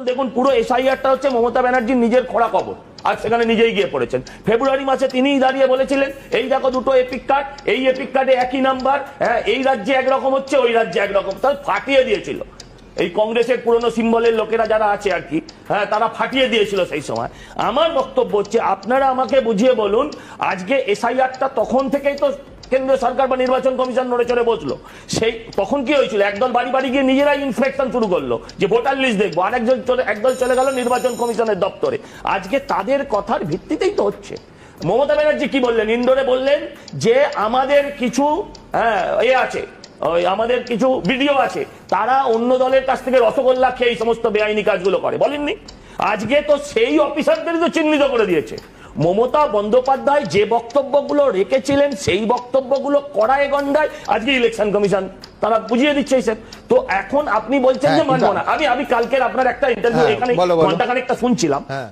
দেখুন, পুরো এসআইআরটা হচ্ছে মমতা ব্যানার্জির নিজের খোড়া কবর আর সেখানে নিজেই গিয়ে পড়েছেন। ফেব্রুয়ারি মাসে তিনিই দাঁড়িয়ে বলেছিলেন, এই দেখো দুটো এপিক কার্ড এই এপিক কার্ডে একই নাম্বার হ্যাঁ এই রাজ্যে একরকম হচ্ছে, ওই রাজ্যে একরকম। তাহলে ফাটিয়ে দিয়েছিল। এই কংগ্রেসের পুরনো সিম্বলের লোকেরা যারা আছে আর কি হ্যাঁ তারা ফাটিয়ে দিয়েছিল সেই সময়। আমার বক্তব্য হচ্ছে, আপনারা আমাকে বুঝিয়ে বলুন, আজকে এসআইআরটা তখন থেকেই তো কেন্দ্রীয় সরকার বা নির্বাচন কমিশন নড়ে চড়ে বসল। সেই তখন কি হয়েছিল? একদল বাড়ি বাড়ি গিয়ে নিজেরাই ইনস্পেকশন শুরু করল। যে ভোটার লিস্ট দেখব। আরেকজন চলে একদল চলে গেল নির্বাচন কমিশনের দপ্তরে। আজকে তাদের কথার ভিত্তিতেই তো হচ্ছে। মমতা ব্যানার্জি কি বললেন? ইন্দোরে বললেন যে আমাদের কিছু হ্যাঁ এ আছে। ওই আমাদের কিছু ভিডিও আছে। তারা অন্য দলের কাছ থেকে রসগোল্লা খেয়ে এই সমস্ত বেআইনি কাজগুলো করে। বলেননি? আজকে তো সেই অফিসারদেরই তো চিহ্নিত করে দিয়েছে। মমতা বন্দ্যোপাধ্যায় যে বক্তব্যগুলো রেখেছিলেন সেই বক্তব্যগুলো কড়ায় গন্ডায় আজকে ইলেকশন কমিশন তারা বুঝিয়ে দিচ্ছে স্যার তো এখন আপনি বলছেন যে মানব মানবো না। আমি আমি কালকের আপনার একটা ইন্টারভিউ হ্যাঁ, এখানে ঘণ্টা খানিকটা শুনছিলাম। হ্যাঁ।